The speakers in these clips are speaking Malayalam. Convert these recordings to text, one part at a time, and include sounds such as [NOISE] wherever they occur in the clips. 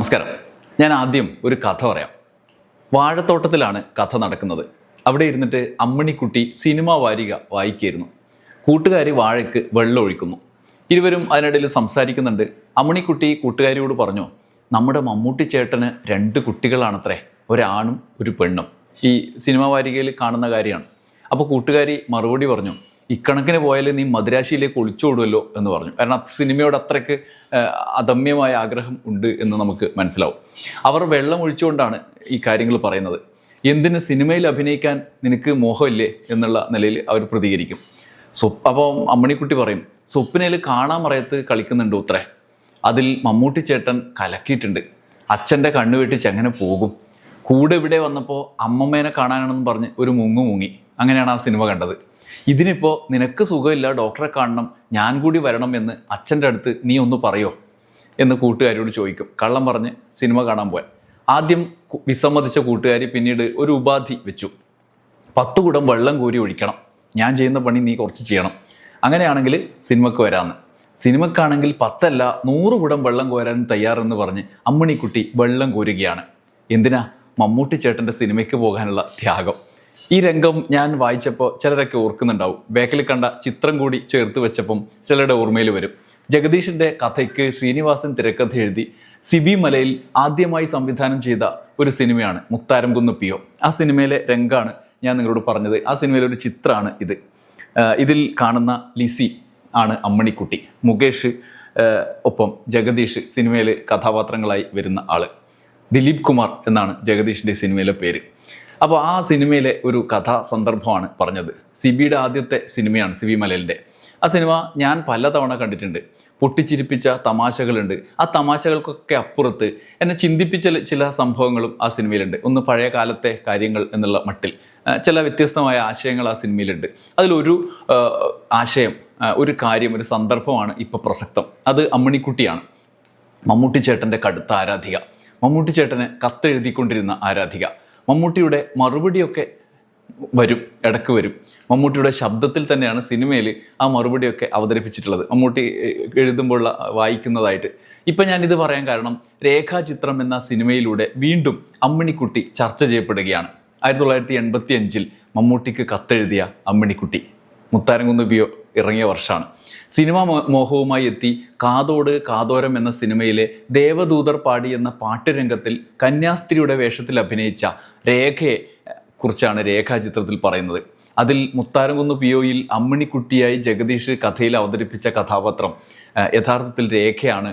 നമസ്കാരം. ഞാൻ ആദ്യം ഒരു കഥ പറയാം. വാഴത്തോട്ടത്തിലാണ് കഥ നടക്കുന്നത്. അവിടെ ഇരുന്നിട്ട് അമ്മണിക്കുട്ടി സിനിമ വാരിക വായിക്കായിരുന്നു കൂട്ടുകാരി വാഴയ്ക്ക് വെള്ളം ഒഴിക്കുന്നു ഇരുവരും അതിനിടയിൽ സംസാരിക്കുന്നുണ്ട്. അമ്മണിക്കുട്ടി കൂട്ടുകാരിയോട് പറഞ്ഞു നമ്മുടെ മമ്മൂട്ടി ചേട്ടന് രണ്ട് കുട്ടികളാണത്രേ. ഒരാണും ഒരു പെണ്ണും. ഈ സിനിമ വാരികയിൽ കാണുന്ന കാര്യമാണ്. അപ്പോൾ കൂട്ടുകാരി മറുപടി പറഞ്ഞു ഇക്കണക്കിന് പോയാൽ നീ മദ്രാശിയിലേക്ക് ഒളിച്ചോടുമല്ലോ എന്ന് പറഞ്ഞു. കാരണം സിനിമയോട് അത്രയ്ക്ക് അദമ്യമായ ആഗ്രഹം ഉണ്ട് എന്ന് നമുക്ക് മനസ്സിലാവും. അവർ വെള്ളം ഒഴിച്ചുകൊണ്ടാണ് ഈ കാര്യങ്ങൾ പറയുന്നത്. എന്തിന് സിനിമയിൽ അഭിനയിക്കാൻ നിനക്ക് മോഹമില്ലേ എന്നുള്ള നിലയിൽ അവർ പ്രതികരിക്കും. സ്വപ്പ് അപ്പോൾ അമ്മണിക്കുട്ടി പറയും സ്വപ്നയിൽ കാണാൻ മറയത്ത് കളിക്കുന്നുണ്ട് ഉത്രേ. അതിൽ മമ്മൂട്ടി ചേട്ടൻ കലക്കിയിട്ടുണ്ട്. അച്ഛന്റെ കണ്ണു വെട്ടിച്ച് അങ്ങനെ പോകും? കൂടെ ഇവിടെ വന്നപ്പോൾ അമ്മമ്മേനെ കാണാനാണെന്ന് പറഞ്ഞ് ഒരു മുങ്ങു മുങ്ങി. അങ്ങനെയാണ് ആ സിനിമ കണ്ടത്. ഇതിനിപ്പോൾ നിനക്ക് സുഖമില്ല ഡോക്ടറെ കാണണം ഞാൻ കൂടി വരണം എന്ന് അച്ഛന്റെ അടുത്ത് നീ ഒന്ന് പറയോ? എന്ന് കൂട്ടുകാരിയോട് ചോദിക്കും. കള്ളം പറഞ്ഞ് സിനിമ കാണാൻ പോയാൽ ആദ്യം വിസമ്മതിച്ച കൂട്ടുകാരി പിന്നീട് ഒരു ഉപാധി വെച്ചു. പത്ത് കുടം വെള്ളം കോരി ഒഴിക്കണം. ഞാൻ ചെയ്യുന്ന പണി നീ കുറച്ച് ചെയ്യണം. അങ്ങനെയാണെങ്കിൽ സിനിമക്ക് വരാമെന്ന് സിനിമക്കാണെങ്കിൽ പത്തല്ല നൂറ് കുടം വെള്ളം കോരാൻ തയ്യാറെന്ന് പറഞ്ഞ് അമ്മണിക്കുട്ടി വെള്ളം കോരുകയാണ്. എന്തിനാ മമ്മൂട്ടി ചേട്ടന്റെ സിനിമയ്ക്ക് പോകാനുള്ള ത്യാഗം? ഈ രംഗം ഞാൻ വായിച്ചപ്പോൾ ചിലരൊക്കെ ഓർക്കുന്നുണ്ടാവും. ബാക്കിൽ കണ്ട ചിത്രം കൂടി ചേർത്ത് വെച്ചപ്പം ചിലരുടെ ഓർമ്മയിൽ വരും. ജഗദീഷിന്റെ കഥയ്ക്ക് ശ്രീനിവാസൻ തിരക്കഥ എഴുതി സിബി മലയിൽ ആദ്യമായി സംവിധാനം ചെയ്ത ഒരു സിനിമയാണ് മുത്താരം കുന്ന് പിയോ. ആ സിനിമയിലെ രംഗാണ് ഞാൻ നിങ്ങളോട് പറഞ്ഞത്. ആ സിനിമയിലെ ഒരു ചിത്രമാണ് ഇത്. ഇതിൽ കാണുന്ന ലിസി ആണ് അമ്മണിക്കുട്ടി. മുകേഷ് ഒപ്പം ജഗദീഷ് സിനിമയിലെ കഥാപാത്രങ്ങളായി വരുന്ന ആൾ. ദിലീപ് കുമാർ എന്നാണ് ജഗദീഷിന്റെ സിനിമയിലെ പേര്. അപ്പോൾ ആ സിനിമയിലെ ഒരു കഥാ സന്ദർഭമാണ് പറഞ്ഞത്. സിബിയുടെ ആദ്യത്തെ സിനിമയാണ് സിബി മലലിന്റെ ആ സിനിമ ഞാൻ പലതവണ കണ്ടിട്ടുണ്ട്. പൊട്ടിച്ചിരിപ്പിച്ച തമാശകളുണ്ട്. ആ തമാശകൾക്കൊക്കെ അപ്പുറത്ത് എന്നെ ചിന്തിപ്പിച്ച ചില സംഭവങ്ങളും ആ സിനിമയിലുണ്ട്. ഒന്ന് പഴയ കാലത്തെ കാര്യങ്ങൾ എന്നുള്ള മട്ടിൽ. ചില വ്യത്യസ്തമായ ആശയങ്ങൾ ആ സിനിമയിലുണ്ട്. അതിലൊരു ആശയം ഒരു കാര്യം ഒരു സന്ദർഭമാണ് ഇപ്പോൾ പ്രസക്തം. അത് അമ്മണിക്കുട്ടിയാണ്. മമ്മൂട്ടി ചേട്ടന്റെ കടുത്ത ആരാധിക. മമ്മൂട്ടി ചേട്ടനെ കത്തെഴുതിക്കൊണ്ടിരുന്ന ആരാധിക. മമ്മൂട്ടിയുടെ മറുപടിയൊക്കെ വരും ഇടയ്ക്ക് വരും. മമ്മൂട്ടിയുടെ ശബ്ദത്തിൽ തന്നെയാണ് സിനിമയിൽ ആ മറുപടിയൊക്കെ അവതരിപ്പിച്ചിട്ടുള്ളത്. മമ്മൂട്ടി എഴുതുമ്പോൾ വായിക്കുന്നതായിട്ട്. ഇപ്പം ഞാനിത് പറയാൻ കാരണം രേഖാചിത്രം എന്ന സിനിമയിലൂടെ വീണ്ടും അമ്മിണിക്കുട്ടി ചർച്ച ചെയ്യപ്പെടുകയാണ്. ആയിരത്തി തൊള്ളായിരത്തി എൺപത്തി അഞ്ചിൽ മമ്മൂട്ടിക്ക് കത്തെഴുതിയ അമ്മിണിക്കുട്ടി. മുത്താരംകുന്ന് ബിയോ ഇറങ്ങിയ വർഷമാണ്. സിനിമ മോഹവുമായി എത്തി കാതോട് കാതോരം എന്ന സിനിമയിലെ ദേവദൂതർ പാടി എന്ന പാട്ടുരംഗത്തിൽ കന്യാസ്ത്രീയുടെ വേഷത്തിൽ അഭിനയിച്ച രേഖയെ കുറിച്ചാണ് കുറിച്ചാണ് രേഖാചിത്രത്തിൽ പറയുന്നത്. അതിൽ മുത്താരംകുന്ന് പി ഒയിൽ അമ്മിണിക്കുട്ടിയായി ജഗദീഷ് കഥയിൽ അവതരിപ്പിച്ച കഥാപാത്രം യഥാർത്ഥത്തിൽ രേഖയാണ്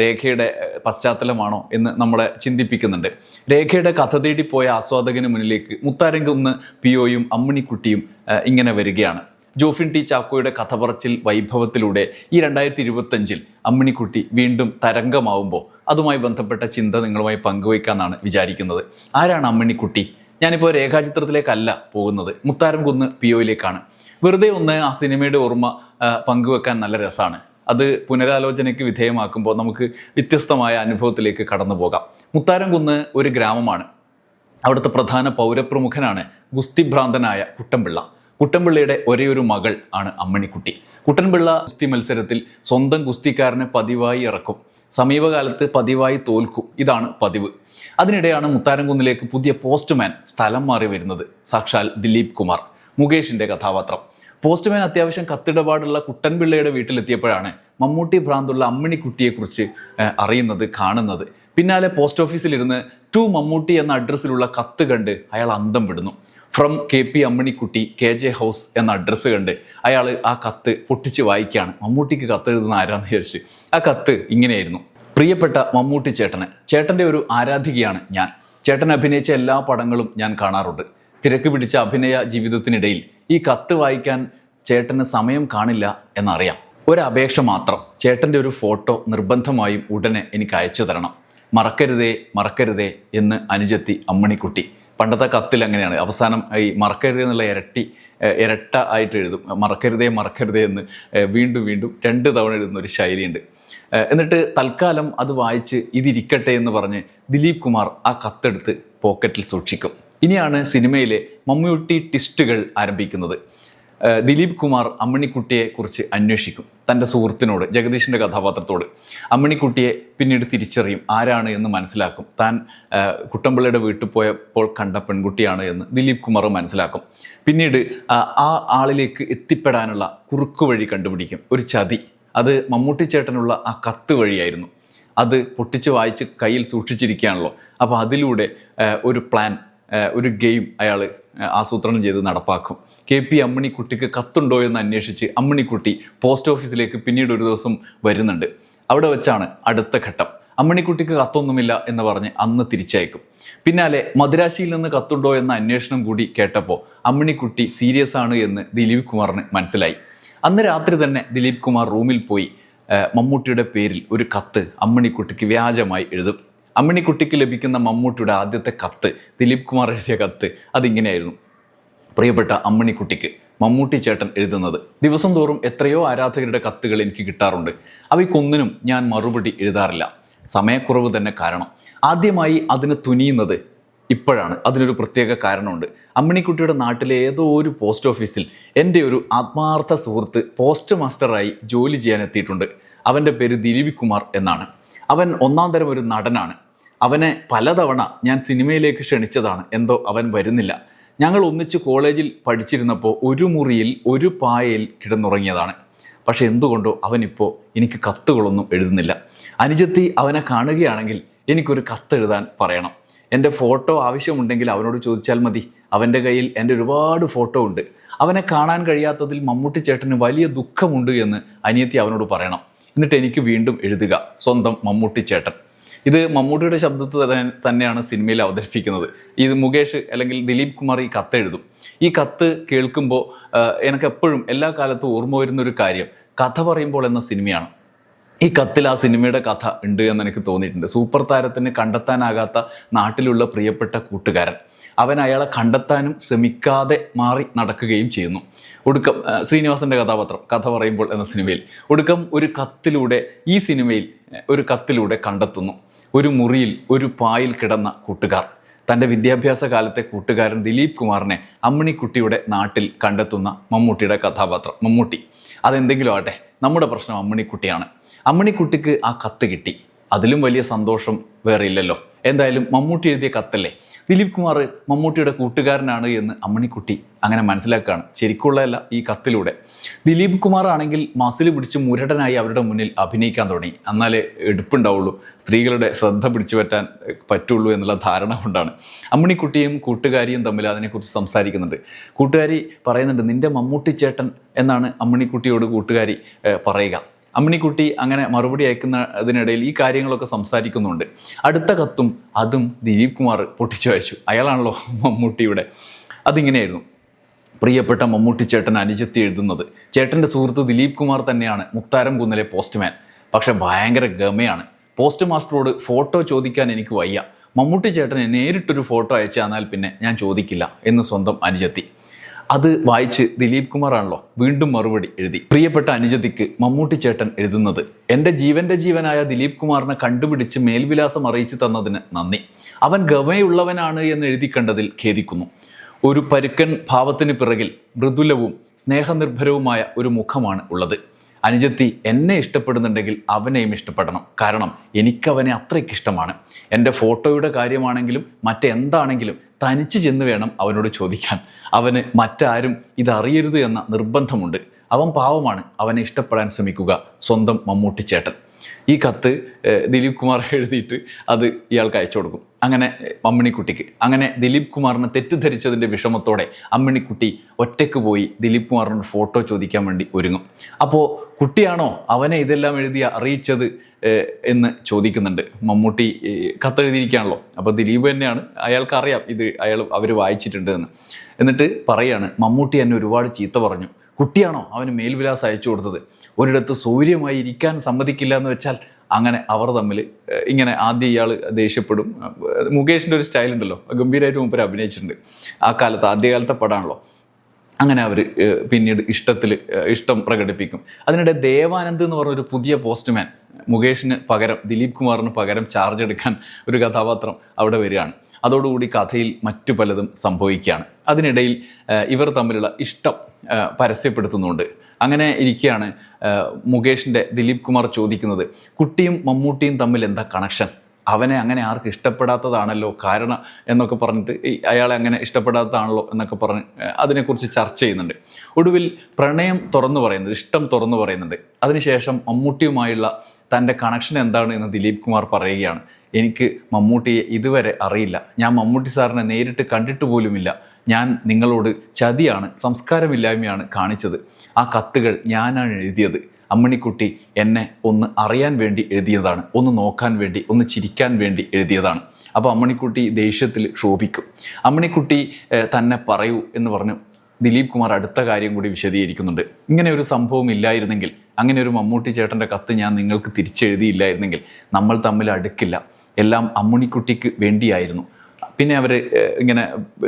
രേഖയുടെ പശ്ചാത്തലമാണോ എന്ന് നമ്മളെ ചിന്തിപ്പിക്കുന്നുണ്ട്. രേഖയുടെ കഥ തേടിപ്പോയ ആസ്വാദകന് മുന്നിലേക്ക് മുത്താരംകുന്ന് പി ഒയും അമ്മിണിക്കുട്ടിയും ഇങ്ങനെ വരികയാണ്. ജോഫിൻ ടി ചാക്കോയുടെ കഥ പറച്ചിൽ വൈഭവത്തിലൂടെ ഈ രണ്ടായിരത്തി ഇരുപത്തഞ്ചിൽ അമ്മിണിക്കുട്ടി വീണ്ടും തരംഗമാവുമ്പോൾ അതുമായി ബന്ധപ്പെട്ട ചിന്ത നിങ്ങളുമായി പങ്കുവയ്ക്കാമെന്നാണ് വിചാരിക്കുന്നത്. ആരാണ് അമ്മിണിക്കുട്ടി? ഞാനിപ്പോൾ രേഖാചിത്രത്തിലേക്കല്ല പോകുന്നത്. മുത്താരം കുന്ന് പി ഒയിലേക്കാണ് വെറുതെ ഒന്ന് ആ സിനിമയുടെ ഓർമ്മ പങ്കുവെക്കാൻ നല്ല രസമാണ്. അത് പുനരാലോചനയ്ക്ക് വിധേയമാക്കുമ്പോൾ നമുക്ക് വ്യത്യസ്തമായ അനുഭവത്തിലേക്ക് കടന്നു പോകാം. മുത്താരം കുന്ന് ഒരു ഗ്രാമമാണ്. അവിടുത്തെ പ്രധാന പൗരപ്രമുഖനാണ് ഗുസ്തിഭ്രാന്തനായ കുട്ടൻപിള്ള കുട്ടൻപിള്ളയുടെ ഒരേ ഒരു മകൾ ആണ് അമ്മണിക്കുട്ടി. കുട്ടൻപിള്ള ഗുസ്തി മത്സരത്തിൽ സ്വന്തം ഗുസ്തിക്കാരനെ പതിവായി ഇറക്കും. സമീപകാലത്ത് പതിവായി തോൽക്കും. ഇതാണ് പതിവ്. അതിനിടെയാണ് മുത്താരംകുന്നിലേക്ക് പുതിയ പോസ്റ്റ്മാൻ സ്ഥലം മാറി വരുന്നത്. സാക്ഷാൽ ദിലീപ് കുമാർ. മുകേഷിന്റെ കഥാപാത്രം. പോസ്റ്റ്മാൻ അത്യാവശ്യം കത്തിടപാടുള്ള കുട്ടൻപിള്ളയുടെ വീട്ടിലെത്തിയപ്പോഴാണ് മമ്മൂട്ടി ഭ്രാന്തുള്ള അമ്മിണിക്കുട്ടിയെക്കുറിച്ച് അറിയുന്നത് കാണുന്നത്. പിന്നാലെ പോസ്റ്റ് ഓഫീസിലിരുന്ന് ടു മമ്മൂട്ടി എന്ന അഡ്രസ്സിലുള്ള കത്ത് കണ്ട് അയാൾ അന്തം വിടുന്നു. From K P Amminikutty K J house എന്ന അഡ്രസ്സ് കണ്ട് അയാൾ ആ കത്ത് പൊട്ടിച്ച് വായിക്കുകയാണ് മമ്മൂട്ടിക്ക് കത്ത് എഴുതുന്ന ആരാന്ന് വിചാരിച്ച്. ആ കത്ത് ഇങ്ങനെയായിരുന്നു. പ്രിയപ്പെട്ട മമ്മൂട്ടി ചേട്ടന്. ചേട്ടന്റെ ഒരു ആരാധികയാണ് ഞാൻ. ചേട്ടൻ അഭിനയിച്ച എല്ലാ പടങ്ങളും ഞാൻ കാണാറുണ്ട്. തിരക്ക് പിടിച്ച അഭിനയ ജീവിതത്തിനിടയിൽ ഈ കത്ത് വായിക്കാൻ ചേട്ടന് സമയം കാണില്ല എന്നറിയാം. ഒരപേക്ഷ മാത്രം ചേട്ടന്റെ ഒരു ഫോട്ടോ നിർബന്ധമായും ഉടനെ എനിക്ക് അയച്ചു തരണം. മറക്കരുതേ മറക്കരുതേ എന്ന് അനുജത്തി അമ്മണിക്കുട്ടി. പണ്ടത്തെ കത്തിൽ അങ്ങനെയാണ്. അവസാനം ഈ മറക്കരുത് എന്നുള്ള ഇരട്ടി ഇരട്ട ആയിട്ട് എഴുതും. മറക്കരുതേ മറക്കരുതേ എന്ന് വീണ്ടും വീണ്ടും രണ്ട് തവണ എഴുതുന്ന ഒരു ശൈലിയുണ്ട്. എന്നിട്ട് തൽക്കാലം അത് വായിച്ച് ഇതിരിക്കട്ടെ എന്ന് പറഞ്ഞ് ദിലീപ് കുമാർ ആ കത്തെടുത്ത് പോക്കറ്റിൽ സൂക്ഷിക്കും. ഇനിയാണ് സിനിമയിലെ മമ്മൂട്ടി ട്വിസ്റ്റുകൾ ആരംഭിക്കുന്നത്. ദിലീപ് കുമാർ അമ്മിണിക്കുട്ടിയെ കുറിച്ച് അന്വേഷിക്കും തന്റെ സുഹൃത്തിനോട് ജഗദീഷിന്റെ കഥാപാത്രത്തോട്. അമ്മിണിക്കുട്ടിയെ പിന്നീട് തിരിച്ചറിയും ആരാണ് എന്ന് മനസ്സിലാക്കും. താൻ കുട്ടമ്പിള്ളയുടെ വീട്ടിൽ പോയപ്പോൾ കണ്ട പെൺകുട്ടിയാണ് എന്ന് ദിലീപ് കുമാർ മനസ്സിലാക്കും. പിന്നീട് ആ ആളിലേക്ക് എത്തിപ്പെടാനുള്ള കുറുക്കു വഴി കണ്ടുപിടിക്കും. ഒരു ചതി. അത് മമ്മൂട്ടി ചേട്ടനുള്ള ആ കത്ത് വഴിയായിരുന്നു. അത് പൊട്ടിച്ച് വായിച്ച് കയ്യിൽ സൂക്ഷിച്ചിരിക്കുകയാണല്ലോ. അപ്പോൾ അതിലൂടെ ഒരു പ്ലാൻ ഒരു ഗെയിം അയാൾ ആസൂത്രണം ചെയ്ത് നടപ്പാക്കും. കെ പി അമ്മിണിക്കുട്ടിക്ക് കത്തുണ്ടോ എന്ന് അന്വേഷിച്ച് അമ്മിണിക്കുട്ടി പോസ്റ്റ് ഓഫീസിലേക്ക് പിന്നീട് ഒരു ദിവസം വരുന്നുണ്ട്. അവിടെ വെച്ചാണ് അടുത്ത ഘട്ടം. അമ്മണിക്കുട്ടിക്ക് കത്തൊന്നുമില്ല എന്ന് പറഞ്ഞ് അന്ന് തിരിച്ചയക്കും. പിന്നാലെ മദ്രാശിയിൽ നിന്ന് കത്തുണ്ടോ എന്ന അന്വേഷണം കൂടി കേട്ടപ്പോൾ അമ്മിണിക്കുട്ടി സീരിയസ് ആണ് എന്ന് ദിലീപ് കുമാറിന് മനസ്സിലായി. അന്ന് രാത്രി തന്നെ ദിലീപ് കുമാർ റൂമിൽ പോയി മമ്മൂട്ടിയുടെ പേരിൽ ഒരു കത്ത് അമ്മിണിക്കുട്ടിക്ക് വ്യാജമായി എഴുതും. അമ്മിണിക്കുട്ടിക്ക് ലഭിക്കുന്ന മമ്മൂട്ടിയുടെ ആദ്യത്തെ കത്ത് ദിലീപ് കുമാർ എഴുതിയ കത്ത് അതിങ്ങനെയായിരുന്നു. പ്രിയപ്പെട്ട അമ്മിണിക്കുട്ടിക്ക് മമ്മൂട്ടി ചേട്ടൻ എഴുതുന്നത് ദിവസം തോറും എത്രയോ ആരാധകരുടെ കത്തുകൾ എനിക്ക് കിട്ടാറുണ്ട്. അവയ്ക്കൊന്നിനും ഞാൻ മറുപടി എഴുതാറില്ല. സമയക്കുറവ് തന്നെ കാരണം. ആദ്യമായി അതിന് തുനിയുന്നത് ഇപ്പോഴാണ്. അതിനൊരു പ്രത്യേക കാരണമുണ്ട്. അമ്മിണിക്കുട്ടിയുടെ നാട്ടിലെ ഏതോ ഒരു പോസ്റ്റ് ഓഫീസിൽ എന്റെ ഒരു ആത്മാർത്ഥ സുഹൃത്ത് പോസ്റ്റ് മാസ്റ്ററായി ജോലി ചെയ്യാൻ എത്തിയിട്ടുണ്ട് അവന്റെ പേര് ദിലീപ് കുമാർ എന്നാണ്. അവൻ ഒന്നാം തരം ഒരു നടനാണ്. അവനെ പലതവണ ഞാൻ സിനിമയിലേക്ക് ക്ഷണിച്ചതാണ്. എന്തോ അവൻ വരുന്നില്ല. ഞങ്ങൾ ഒന്നിച്ച് കോളേജിൽ പഠിച്ചിരുന്നപ്പോൾ ഒരു മുറിയിൽ ഒരു പായയിൽ കിടന്നുറങ്ങിയതാണ്. പക്ഷെ എന്തുകൊണ്ടോ അവനിപ്പോൾ എനിക്ക് കത്തുകളൊന്നും എഴുതുന്നില്ല. അനുജത്തി അവനെ കാണുകയാണെങ്കിൽ എനിക്കൊരു കത്തെഴുതാൻ പറയണം. എന്റെ ഫോട്ടോ ആവശ്യമുണ്ടെങ്കിൽ അവനോട് ചോദിച്ചാൽ മതി. അവന്റെ കയ്യിൽ എന്റെ ഒരുപാട് ഫോട്ടോ ഉണ്ട്. അവനെ കാണാൻ കഴിയാത്തതിൽ മമ്മൂട്ടി ചേട്ടന് വലിയ ദുഃഖമുണ്ട് എന്ന് അനിയത്തി അവനോട് പറയണം. എന്നിട്ട് എനിക്ക് വീണ്ടും എഴുതുക. സ്വന്തം മമ്മൂട്ടി ചേട്ടൻ. ഇത് മമ്മൂട്ടിയുടെ ശബ്ദത്തിൽ തന്നെയാണ് സിനിമയിൽ അവതരിപ്പിക്കുന്നത്. ഇത് മുകേഷ് അല്ലെങ്കിൽ ദിലീപ് കുമാർ ഈ കത്ത് എഴുതും. ഈ കത്ത് കേൾക്കുമ്പോൾ എനിക്ക് എപ്പോഴും എല്ലാ കാലത്തും ഓർമ്മ വരുന്ന ഒരു കാര്യം. കഥ പറയുമ്പോൾ എന്ന സിനിമയാണ്. ഈ കത്തിൽ ആ സിനിമയുടെ കഥ ഉണ്ട് എന്ന് എനിക്ക് തോന്നിയിട്ടുണ്ട്. സൂപ്പർ താരത്തിന് കണ്ടെത്താനാകാത്ത നാട്ടിലുള്ള പ്രിയപ്പെട്ട കൂട്ടുകാരൻ. അവൻ അയാളെ കണ്ടെത്താനും ശ്രമിക്കാതെ മാറി നടക്കുകയും ചെയ്യുന്നു. ഒടുക്കം ശ്രീനിവാസന്റെ കഥാപാത്രം കഥ പറയുമ്പോൾ എന്ന സിനിമയിൽ. ഒടുക്കം ഒരു കത്തിലൂടെ ഈ സിനിമയിൽ ഒരു കത്തിലൂടെ കണ്ടെത്തുന്നു. ഒരു മുറിയിൽ ഒരു പായിൽ കിടന്ന കൂട്ടുകാർ. തന്റെ വിദ്യാഭ്യാസ കാലത്തെ കൂട്ടുകാരൻ ദിലീപ് കുമാറിനെ അമ്മിണിക്കുട്ടിയുടെ നാട്ടിൽ കണ്ടെത്തുന്ന മമ്മൂട്ടിയുടെ കഥാപാത്രം മമ്മൂട്ടി. അതെന്തെങ്കിലും ആട്ടെ നമ്മുടെ പ്രശ്നം അമ്മിണിക്കുട്ടിയാണ്. അമ്മിണിക്കുട്ടിക്ക് ആ കത്ത് കിട്ടി. അതിലും വലിയ സന്തോഷം വേറെ ഇല്ലല്ലോ. എന്തായാലും മമ്മൂട്ടി എഴുതിയ കത്തല്ലേ? ദിലീപ് കുമാർ മമ്മൂട്ടിയുടെ കൂട്ടുകാരനാണ് എന്ന് അമ്മണിക്കുട്ടി അങ്ങനെ മനസ്സിലാക്കുകയാണ്. ശരിക്കുള്ളതല്ല ഈ കത്തിലൂടെ. ദിലീപ് കുമാർ ആണെങ്കിൽ മസിൽ പിടിച്ച് മുരടനായി അവരുടെ മുന്നിൽ അഭിനയിക്കാൻ തുടങ്ങി. എന്നാലേ എടുപ്പുണ്ടാവുള്ളൂ. സ്ത്രീകളുടെ ശ്രദ്ധ പിടിച്ചു പറ്റാൻ പറ്റുള്ളൂ എന്നുള്ള ധാരണ കൊണ്ടാണ് അമ്മണിക്കുട്ടിയും കൂട്ടുകാരിയും തമ്മിൽ അതിനെക്കുറിച്ച് സംസാരിക്കുന്നുണ്ട് കൂട്ടുകാരി പറയുന്നുണ്ട് നിന്റെ മമ്മൂട്ടി ചേട്ടൻ എന്നാണ് അമ്മണിക്കുട്ടിയോട് കൂട്ടുകാരി പറയുക. അമ്മിണിക്കുട്ടി അങ്ങനെ മറുപടി അയക്കുന്നതിനിടയിൽ ഈ കാര്യങ്ങളൊക്കെ സംസാരിക്കുന്നുണ്ട്. അടുത്ത കത്തും അതും ദിലീപ് കുമാർ പൊട്ടിച്ചു അയച്ചു. അയാളാണല്ലോ [LAUGHS] മമ്മൂട്ടിയുടെ അതിങ്ങനെയായിരുന്നു. പ്രിയപ്പെട്ട മമ്മൂട്ടി ചേട്ടൻ അനുജത്തി എഴുതുന്നത്. ചേട്ടന്റെ സുഹൃത്ത് ദിലീപ് കുമാർ തന്നെയാണ് മുത്താരം കുന്നിലെ പോസ്റ്റ്മാൻ. പക്ഷെ ഭയങ്കര ഗമയാണ്. പോസ്റ്റ് മാസ്റ്ററോട് ഫോട്ടോ ചോദിക്കാൻ എനിക്ക് വയ്യ. മമ്മൂട്ടി ചേട്ടന് നേരിട്ടൊരു ഫോട്ടോ അയച്ചു തന്നാൽ പിന്നെ ഞാൻ ചോദിക്കില്ല എന്ന് സ്വന്തം അനുജത്തി. അത് വായിച്ച് ദിലീപ് കുമാറാണല്ലോ വീണ്ടും മറുപടി എഴുതി. പ്രിയപ്പെട്ട അനുജതിക്ക് മമ്മൂട്ടി ചേട്ടൻ എഴുതുന്നത് എന്റെ ജീവന്റെ ജീവനായ ദിലീപ് കുമാറിനെ കണ്ടുപിടിച്ച് മേൽവിലാസം അറിയിച്ചു തന്നതിന് നന്ദി. അവൻ ഗമയുള്ളവനാണ് എന്ന് എഴുതി കണ്ടതിൽ ഖേദിക്കുന്നു. ഒരു പരുക്കൻ ഭാവത്തിന് പിറകിൽ മൃദുലവും സ്നേഹനിർഭരവുമായ ഒരു മുഖമാണ് ഉള്ളത്. അനുജത്തി എന്നെ ഇഷ്ടപ്പെടുന്നുണ്ടെങ്കിൽ അവനെയും ഇഷ്ടപ്പെടണം. കാരണം എനിക്കവനെ അത്രയ്ക്ക് ഇഷ്ടമാണ്. എന്റെ ഫോട്ടോയുടെ കാര്യമാണെങ്കിലും മറ്റെന്താണെങ്കിലും തനിച്ച് ചെന്ന് വേണം അവനോട് ചോദിക്കാൻ. അവന് മറ്റാരും ഇതറിയരുത് എന്ന നിർബന്ധമുണ്ട്. അവൻ പാവമാണ്. അവനെ ഇഷ്ടപ്പെടാൻ ശ്രമിക്കുക. സ്വന്തം മമ്മൂട്ടി ചേട്ടൻ. ഈ കത്ത് ദിലീപ് കുമാർ എഴുതിയിട്ട് അത് ഇയാൾക്ക് അയച്ചു കൊടുക്കും. അങ്ങനെ അമ്മിണിക്കുട്ടിക്ക്. അങ്ങനെ ദിലീപ് കുമാറിനെ തെറ്റിദ്ധരിച്ചതിന്റെ വിഷമത്തോടെ അമ്മിണിക്കുട്ടി ഒറ്റയ്ക്ക് പോയി ദിലീപ് കുമാറിനോട് ഫോട്ടോ ചോദിക്കാൻ വേണ്ടി ഒരുങ്ങും. അപ്പോൾ കുട്ടിയാണോ അവനെ ഇതെല്ലാം എഴുതി അറിയിച്ചത് എന്ന് ചോദിക്കുന്നുണ്ട്. മമ്മൂട്ടി കത്ത് കത്തെഴുതിയിരിക്കുകയാണല്ലോ. അപ്പോൾ ദിലീപ് തന്നെയാണ്. അയാൾക്കറിയാം ഇത് അയാൾ അവർ വായിച്ചിട്ടുണ്ട് എന്ന്. എന്നിട്ട് പറയാണ് മമ്മൂട്ടി എന്നെ ഒരുപാട് ചീത്ത പറഞ്ഞു. കുട്ടിയാണോ അവന് മേൽവിലാസം അയച്ചു കൊടുത്തത്? ഒരിടത്ത് സൗര്യമായി ഇരിക്കാൻ സമ്മതിക്കില്ല എന്ന് വെച്ചാൽ അങ്ങനെ അവർ തമ്മിൽ ഇങ്ങനെ ആദ്യം ഇയാൾ ദേഷ്യപ്പെടും. മുകേഷിന്റെ ഒരു സ്റ്റൈൽ ഉണ്ടല്ലോ ഗംഭീരമായിട്ട് മുമ്പ് അഭിനയിച്ചിട്ടുണ്ട്. ആ കാലത്ത് ആദ്യകാലത്തെ പടമാണല്ലോ അങ്ങനെ അവർ പിന്നീട് ഇഷ്ടത്തിൽ ഇഷ്ടം പ്രകടിപ്പിക്കും. അതിനിടെ ദേവാനന്ദ് എന്ന് പറഞ്ഞ ഒരു പുതിയ പോസ്റ്റ്മാൻ മുകേഷിന് പകരം ദിലീപ് കുമാറിന് പകരം ചാർജ് എടുക്കാൻ ഒരു കഥാപാത്രം അവിടെ വരികയാണ്. അതോടുകൂടി കഥയിൽ മറ്റു പലതും സംഭവിക്കുകയാണ്. അതിനിടയിൽ ഇവർ തമ്മിലുള്ള ഇഷ്ടം പരസ്യപ്പെടുത്തുന്നുണ്ട്. അങ്ങനെ ഇരിക്കുകയാണ് മുകേഷിന്റെ ദിലീപ് കുമാർ ചോദിക്കുന്നത് കുട്ടിയും മമ്മൂട്ടിയും തമ്മിൽ എന്താ കണക്ഷൻ അവനെ അങ്ങനെ ആർക്കും ഇഷ്ടപ്പെടാത്തതാണല്ലോ കാരണം? എന്നൊക്കെ പറഞ്ഞിട്ട് അയാളെ അങ്ങനെ ഇഷ്ടപ്പെടാത്തതാണല്ലോ എന്നൊക്കെ പറഞ്ഞ് അതിനെക്കുറിച്ച് ചർച്ച ചെയ്യുന്നുണ്ട്. ഒടുവിൽ പ്രണയം തുറന്നു പറയുന്നത് ഇഷ്ടം തുറന്നു പറയുന്നുണ്ട്. അതിനുശേഷം മമ്മൂട്ടിയുമായുള്ള തന്റെ കണക്ഷൻ എന്താണ് എന്ന് ദിലീപ് കുമാർ പറയുകയാണ്. എനിക്ക് മമ്മൂട്ടിയെ ഇതുവരെ അറിയില്ല. ഞാൻ മമ്മൂട്ടി സാറിനെ നേരിട്ട് കണ്ടിട്ട് പോലുമില്ല. ഞാൻ നിങ്ങളോട് ചതിയാണ് സംസ്കാരമില്ലായ്മയാണ് കാണിച്ചത്. ആ കത്തുകൾ ഞാനാണ് എഴുതിയത്. അമ്മണിക്കുട്ടി എന്നെ ഒന്ന് അറിയാൻ വേണ്ടി എഴുതിയതാണ് ഒന്ന് നോക്കാൻ വേണ്ടി ഒന്ന് ചിരിക്കാൻ വേണ്ടി എഴുതിയതാണ്. അപ്പോൾ അമ്മണിക്കുട്ടി ദേഷ്യത്തിൽ ക്ഷോഭിക്കും അമ്മണിക്കുട്ടി തന്നെ പറയൂ എന്ന് പറഞ്ഞു ദിലീപ് കുമാർ അടുത്ത കാര്യം കൂടി വിശദീകരിക്കുന്നുണ്ട്. ഇങ്ങനെ ഒരു സംഭവം ഇല്ലായിരുന്നെങ്കിൽ അങ്ങനെ ഒരു മമ്മൂട്ടി ചേട്ടന്റെ കത്ത് ഞാൻ നിങ്ങൾക്ക് തിരിച്ചെഴുതിയില്ലായിരുന്നെങ്കിൽ നമ്മൾ തമ്മിൽ അടുക്കില്ല. എല്ലാം അമ്മുണിക്കുട്ടിക്ക് വേണ്ടിയായിരുന്നു. പിന്നെ അവർ ഇങ്ങനെ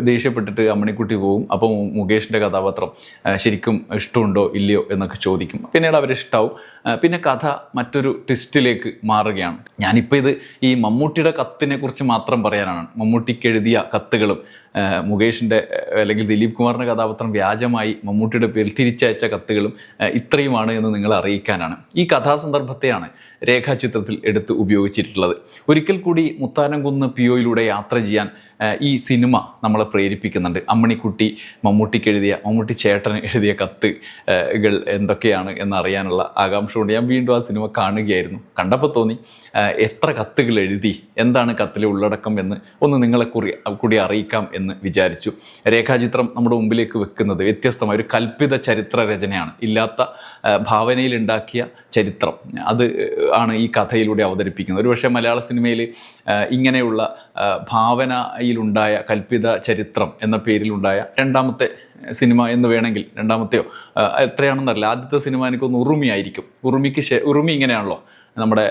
ദേഷ്യപ്പെട്ടിട്ട് അമ്മണിക്കുട്ടി പോകും അപ്പോൾ മുകേഷിന്റെ കഥാപാത്രം ശരിക്കും ഇഷ്ടമുണ്ടോ ഇല്ലയോ എന്നൊക്കെ ചോദിക്കും. പിന്നീട് ആ, പിന്നെ കഥ മറ്റൊരു ട്വിസ്റ്റിലേക്ക് മാറുകയാണ്. ഞാനിപ്പോൾ ഇത് ഈ മമ്മൂട്ടിയുടെ കത്തിനെ കുറിച്ച് മാത്രം പറയാനാണ്. മമ്മൂട്ടിക്ക് എഴുതിയ കത്തുകളും മുകേഷിന്റെ അല്ലെങ്കിൽ ദിലീപ് കുമാറിന്റെ കഥാപാത്രം വ്യാജമായി മമ്മൂട്ടിയുടെ പേരിൽ തിരിച്ചയച്ച കത്തുകളും ഇത്രയുമാണ് എന്ന് നിങ്ങൾ അറിയിക്കാനാണ്. ഈ കഥാസന്ദർഭത്തെയാണ് രേഖാചിത്രത്തിൽ എടുത്ത് ഉപയോഗിച്ചിട്ടുള്ളത്. ഒരിക്കൽ കൂടി മുത്താനംകുന്ന് പി ഒയിലൂടെ യാത്ര ചെയ്യാൻ ഈ സിനിമ നമ്മളെ പ്രേരിപ്പിക്കുന്നുണ്ട്. അമ്മണിക്കുട്ടി മമ്മൂട്ടിക്ക് എഴുതിയ മമ്മൂട്ടി ചേട്ടന് എഴുതിയ കത്തുകൾ എന്തൊക്കെയാണ് എന്നറിയാനുള്ള ആകാംക്ഷ കൊണ്ട് ഞാൻ വീണ്ടും ആ സിനിമ കാണുകയായിരുന്നു. കണ്ടപ്പോൾ തോന്നി എത്ര കത്തുകൾ എഴുതി എന്താണ് കത്തിലെ ഉള്ളടക്കം എന്ന് ഒന്ന് നിങ്ങളെ കുറി കൂടി അറിയിക്കാം എന്ന് വിചാരിച്ചു. രേഖാചിത്രം നമ്മുടെ മുമ്പിലേക്ക് വെക്കുന്നത് വ്യത്യസ്തമായ ഒരു കൽപ്പിത ചരിത്ര രചനയാണ്. ഇല്ലാത്ത ഭാവനയിലുണ്ടാക്കിയ ചരിത്രം. അത് ആണ് ഈ കഥയിലൂടെ അവതരിപ്പിക്കുന്നത്. ഒരുപക്ഷെ മലയാള സിനിമയിൽ ഇങ്ങനെയുള്ള ഭാവനയിലുണ്ടായ കൽപ്പിത ചരിത്രം എന്ന പേരിലുണ്ടായ രണ്ടാമത്തെ സിനിമ എന്ന് വേണമെങ്കിൽ രണ്ടാമത്തെയോ എത്രയാണെന്നറിയില്ല. ആദ്യത്തെ സിനിമ എനിക്കൊന്ന് ഉറുമി ആയിരിക്കും ഉറുമിക്ക് ഉറുമി ഇങ്ങനെയാണല്ലോ. നമ്മുടെ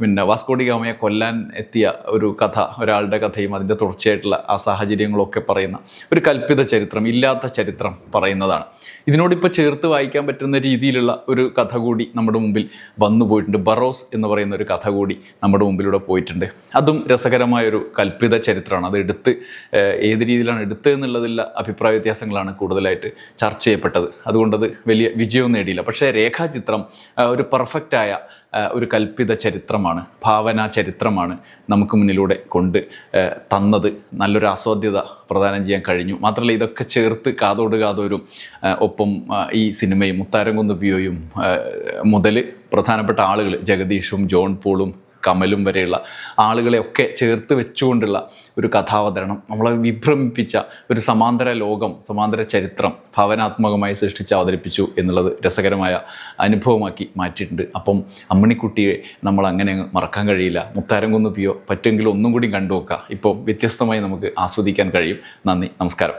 പിന്നെ വാസ്കോഡി ഗാമയെ കൊല്ലാൻ എത്തിയ ഒരു കഥ ഒരാളുടെ കഥയും അതിന്റെ തുടർച്ചയായിട്ടുള്ള ആ സാഹചര്യങ്ങളൊക്കെ പറയുന്ന ഒരു കൽപ്പിത ചരിത്രം ഇല്ലാത്ത ചരിത്രം പറയുന്നതാണ്. ഇതിനോടിപ്പോൾ ചേർത്ത് വായിക്കാൻ പറ്റുന്ന രീതിയിലുള്ള ഒരു കഥ കൂടി നമ്മുടെ മുമ്പിൽ വന്നു പോയിട്ടുണ്ട്. ബറോസ് എന്ന് പറയുന്ന ഒരു കഥ കൂടി നമ്മുടെ മുമ്പിലൂടെ പോയിട്ടുണ്ട്. അതും രസകരമായ ഒരു കൽപ്പിത ചരിത്രമാണ്. അത് എടുത്ത് ഏത് രീതിയിലാണ് എടുത്തത് എന്നുള്ളതിലുള്ള അഭിപ്രായ വ്യത്യാസങ്ങളാണ് കൂടുതലായിട്ട് ചർച്ച ചെയ്യപ്പെട്ടത്. അതുകൊണ്ടത് വലിയ വിജയവും നേടിയില്ല. പക്ഷേ രേഖാചിത്രം ഒരു പെർഫെക്റ്റായ ഒരു കൽപ്പിത ചരിത്രമാണ് ഭാവനാ ചരിത്രമാണ് നമുക്ക് മുന്നിലൂടെ കൊണ്ട് തന്നത്. നല്ലൊരു ആസ്വാദ്യത പ്രദാനം ചെയ്യാൻ കഴിഞ്ഞു. മാത്രമല്ല ഇതൊക്കെ ചേർത്ത് കാതോട് കാതോരും ഒപ്പം ഈ സിനിമയും മുത്താരംകുന്ന് പിയോയും മുതൽ പ്രധാനപ്പെട്ട ആളുകൾ ജഗദീഷും ജോൺ പോളും കമലും വരെയുള്ള ആളുകളെയൊക്കെ ചേർത്ത് വെച്ചുകൊണ്ടുള്ള ഒരു കഥാവതരണം. നമ്മളെ വിഭ്രമിപ്പിച്ച ഒരു സമാന്തര ലോകം സമാന്തര ചരിത്രം ഭാവനാത്മകമായി സൃഷ്ടിച്ച് അവതരിപ്പിച്ചു എന്നുള്ളത് രസകരമായ അനുഭവമാക്കി മാറ്റിയിട്ടുണ്ട്. അപ്പം അമ്മണിക്കുട്ടിയെ നമ്മൾ അങ്ങനെ അങ്ങ് മറക്കാൻ കഴിയില്ല. മുത്താരംകുന്ന് പിയോ പറ്റുമെങ്കിൽ ഒന്നും കൂടി കണ്ടു നോക്കുക ഇപ്പോൾ വ്യത്യസ്തമായി നമുക്ക് ആസ്വദിക്കാൻ കഴിയും. നന്ദി. നമസ്കാരം.